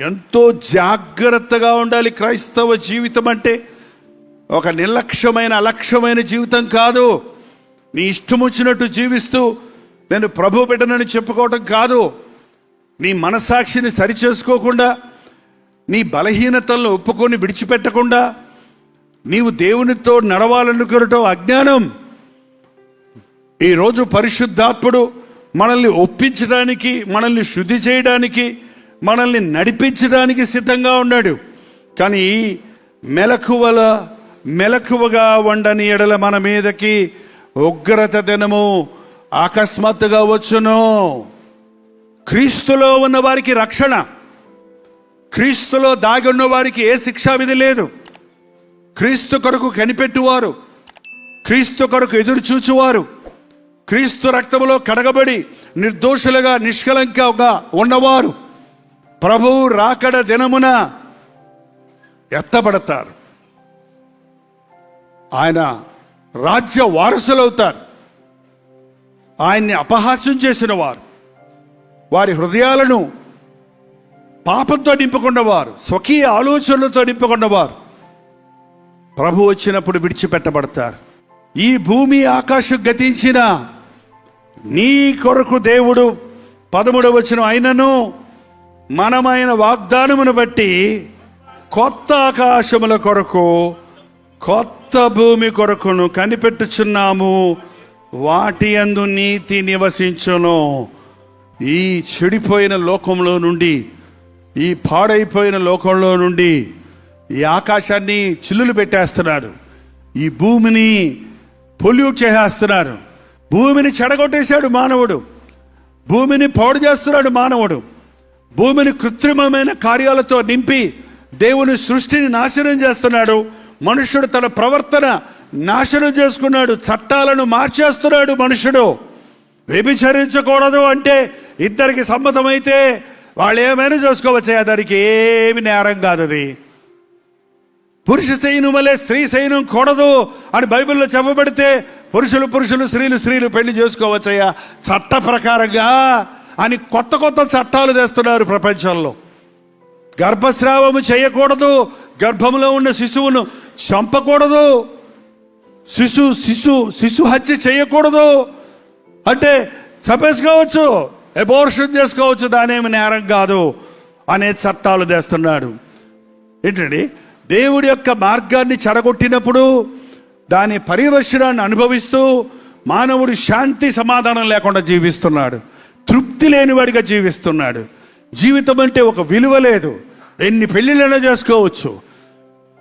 ఎంతో జాగ్రత్తగా ఉండాలి క్రైస్తవ జీవితం అంటే. ఒక నిర్లక్ష్యమైన అలక్ష్యమైన జీవితం కాదు. నీ ఇష్టం వచ్చినట్టు జీవిస్తూ నేను ప్రభు బిడ్డనని చెప్పుకోవటం కాదు. నీ మనసాక్షిని సరిచేసుకోకుండా నీ బలహీనతలను ఒప్పుకొని విడిచిపెట్టకుండా నీవు దేవునితో నడవాలనుకునటం అజ్ఞానం. ఈరోజు పరిశుద్ధాత్ముడు మనల్ని ఒప్పించడానికి మనల్ని శుద్ధి చేయడానికి మనల్ని నడిపించడానికి సిద్ధంగా ఉన్నాడు. కానీ మెలకువల మెలకువగా వండని ఎడల మన మీదకి ఉగ్రత దినము అకస్మాత్తుగా వచ్చును. క్రీస్తులో ఉన్న వారికి రక్షణ. క్రీస్తులో దాగి ఉన్న వారికి ఏ శిక్షా విధి లేదు. క్రీస్తు కొరకు కనిపెట్టువారు. క్రీస్తు కొరకు ఎదురు చూచువారు. క్రీస్తు రక్తములో కడగబడి నిర్దోషులుగా నిష్కలంకగా ఉన్నవారు. ప్రభువు రాకడ దినమున ఎత్తబడతారు. ఆయన రాజ్య వారసులవుతారు. ఆయన్ని అపహాస్యం చేసిన వారు వారి హృదయాలను పాపంతో నింపుకున్నవారు స్వకీయ ఆలోచనలతో నింపుకున్నవారు ప్రభు వచ్చినప్పుడు విడిచిపెట్టబడతారు. ఈ భూమి ఆకాశం గతించిన నీ కొరకు దేవుడు పదమూడవచనం వచ్చిన అయినను మనమైన వాగ్దానమును బట్టి కొత్త ఆకాశముల కొరకు కొత్త భూమి కొరకును కనిపెట్టుచున్నాము. వాటి అందు నీతి నివసించును. ఈ చెడిపోయిన లోకంలో నుండి ఈ పాడైపోయిన లోకంలో నుండి ఈ ఆకాశాన్ని చిల్లులు పెట్టేస్తున్నారు ఈ భూమిని పొల్యూట్ చేసేస్తున్నారు భూమిని చెడగొట్టేశాడు మానవుడు. భూమిని పాడు చేస్తున్నాడు మానవుడు. భూమిని కృత్రిమమైన కార్యాలతో నింపి దేవుని సృష్టిని నాశనం చేస్తున్నాడు. మనుషుడు తన ప్రవర్తన నాశనం చేసుకున్నాడు. చట్టాలను మార్చేస్తున్నాడు మనుషుడు వ్యభిచరించకూడదు అంటే ఇద్దరికి సమ్మతమైతే వాళ్ళు ఏమైనా చేసుకోవచ్చా? దానికి ఏమి నేరం కాదు అది. పురుష సైన్యం వల్లే స్త్రీ సైన్యం కూడదు అని బైబిల్లో చెప్పబడితే పురుషులు పురుషులు స్త్రీలు స్త్రీలు పెళ్ళి చేసుకోవచ్చయ్యా. చట్ట ప్రకారంగా అని కొత్త కొత్త చట్టాలు తెస్తున్నారు ప్రపంచంలో. గర్భస్రావము చేయకూడదు గర్భంలో ఉన్న శిశువును చంపకూడదు శిశు శిశు శిశు హత్య చేయకూడదు. అంటే చంపేసుకోవచ్చు ఎబోర్షన్ చేసుకోవచ్చు దానేమి నేరం కాదు అనే చట్టాలు తెస్తున్నాడు. ఏంటండి? దేవుడి యొక్క మార్గాన్ని చెడగొట్టినప్పుడు దాని పరివర్షణాన్ని అనుభవిస్తూ మానవుడు శాంతి సమాధానం లేకుండా జీవిస్తున్నాడు. తృప్తి లేనివాడిగా జీవిస్తున్నాడు. జీవితం అంటే ఒక విలువ లేదు. ఎన్ని పెళ్ళిళ్ళైనా చేసుకోవచ్చు.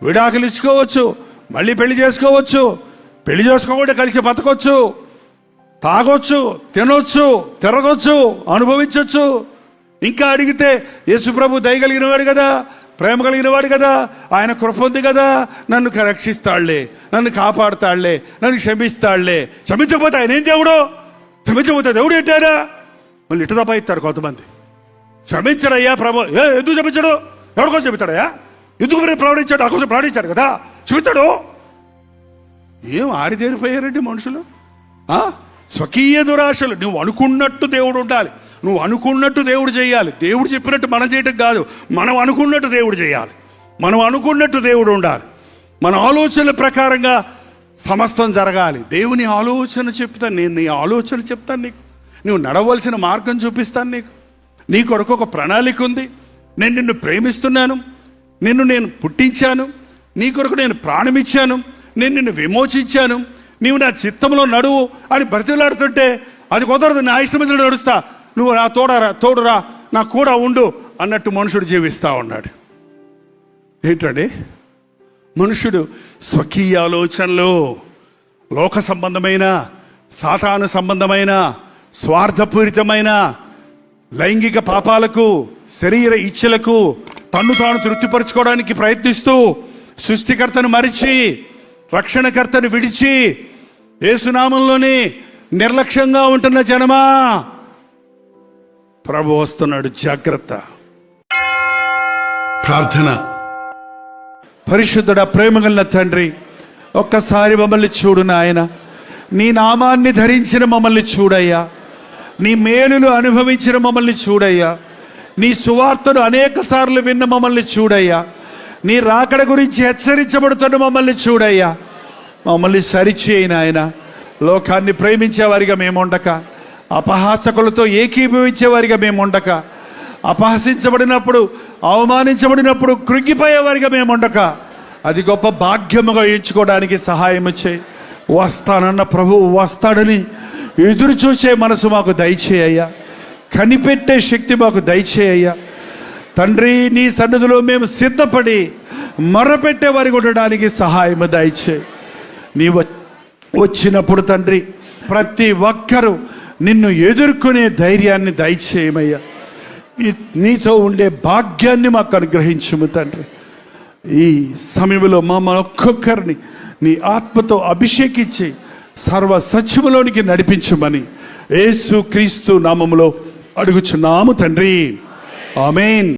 విడాకులు ఇచ్చుకోవచ్చు. మళ్ళీ పెళ్ళి చేసుకోవచ్చు. పెళ్ళి చేసుకోకుండా కలిసి బతకొచ్చు. తాగొచ్చు తినొచ్చు తిరగొచ్చు అనుభవించవచ్చు ఇంకా అడిగితే యేసుప్రభు దయగలిగిన వాడు కదా ప్రేమ కలిగిన వాడు కదా ఆయన కృప ఉంది కదా నన్ను రక్షిస్తాడులే నన్ను కాపాడుతాడులే నన్ను క్షమిస్తాడులే క్షమించకపోతే ఆయన ఏం దేవుడు? క్షమించకపోతే దేవుడు ఏంటారా మళ్ళీ ఇటు తప్ప ఇస్తారు కొంతమంది. క్షమించడయ్యా ప్రభు. ఏ ఎందుకు క్షమించాడు? ఎవరికోసం చెబుతాడయ్యా ఎందుకు మీరు ప్రవణించాడు నా కోసం ప్రవణించాడు కదా. చెబుతాడు ఏం ఆడిదేరిపోయారండి మనుషులు? ఆ? స్వకీయ దురాశలు. నువ్వు అనుకున్నట్టు దేవుడు ఉండాలి. నువ్వు అనుకున్నట్టు దేవుడు చేయాలి. దేవుడు చెప్పినట్టు మనం చేయటం కాదు. మనం అనుకున్నట్టు దేవుడు చేయాలి. మనం అనుకున్నట్టు దేవుడు ఉండాలి. మన ఆలోచనల ప్రకారంగా సమస్తం జరగాలి. దేవుని ఆలోచన చెప్తాను నేను. నీ ఆలోచన చెప్తాను నీకు. నువ్వు నడవలసిన మార్గం చూపిస్తాను నీకు. నీ కొరకు ఒక ప్రణాళిక ఉంది. నేను నిన్ను ప్రేమిస్తున్నాను. నిన్ను నేను పుట్టించాను. నీ కొరకు నేను ప్రాణమిచ్చాను. నేను నిన్ను విమోచించాను. నీవు నా చిత్తంలో నడువు అని బ్రతిలాడుతుంటే అది కుదరదు. నా ఇష్టమైన నడుస్తా. నువ్వు నా తోడరా తోడురా నా కూడా ఉండు అన్నట్టు మనుషుడు జీవిస్తా ఉన్నాడు. ఏంటండి? మనుషుడు స్వకీయ ఆలోచనలు లోక సంబంధమైన సాతాను సంబంధమైన స్వార్థపూరితమైన లైంగిక పాపాలకు శరీర ఇచ్చలకు తన్ను తాను తృప్తిపరచుకోవడానికి ప్రయత్నిస్తూ సృష్టికర్తను మరిచి రక్షణకర్తను విడిచి ఏసునామంలోని నిర్లక్ష్యంగా ఉంటున్న జనమా? ప్రభు వస్తున్నాడు జాగ్రత్త. ప్రార్థన. పరిశుద్ధుడ ప్రేమగల తండ్రి ఒక్కసారి మమ్మల్ని చూడు నాయన. నీ నామాన్ని ధరించిన మమ్మల్ని చూడయ్యా. నీ మేలులు అనుభవించిన మమ్మల్ని చూడయ్యా. నీ సువార్తను అనేక సార్లు విన్న మమ్మల్ని చూడయ్యా. నీ రాకడ గురించి హెచ్చరించబడుతున్న మమ్మల్ని చూడయ్యా. మమ్మల్ని సరిచేయిన నాయన. లోకాన్ని ప్రేమించేవారిగా మేము ఉండక. అపహాసకులతో ఏకీభవించేవారిగా మేము ఉండక. అపహసించబడినప్పుడు అవమానించబడినప్పుడు కృంగిపోయేవారిగా మేము ఉండక. అది గొప్ప భాగ్యముగా ఎంచుకోవడానికి సహాయం చేయి. వస్తానన్న ప్రభువు వస్తాడని ఎదురు చూసే మనసు మాకు దయచేయ్యా కనిపెట్టే శక్తి మాకు దయచేయ్యా తండ్రి నీ సన్నిధిలో మేము సిద్ధపడి మొరపెట్టే వారికి ఉండడానికి సహాయం దయచే. నీ వ- వచ్చినప్పుడు తండ్రి ప్రతి ఒక్కరూ నిన్ను ఎదుర్కొనే ధైర్యాన్ని దయచేయమయ్యా. నీతో ఉండే భాగ్యాన్ని మాకు అనుగ్రహించుము తండ్రి. ఈ సమయంలో మా ఒక్కొక్కరిని నీ ఆత్మతో అభిషేకించి సర్వ సత్యములోనికి నడిపించుమని యేసు క్రీస్తు నామములో అడుగుచున్నాము తండ్రి. ఆమెన్.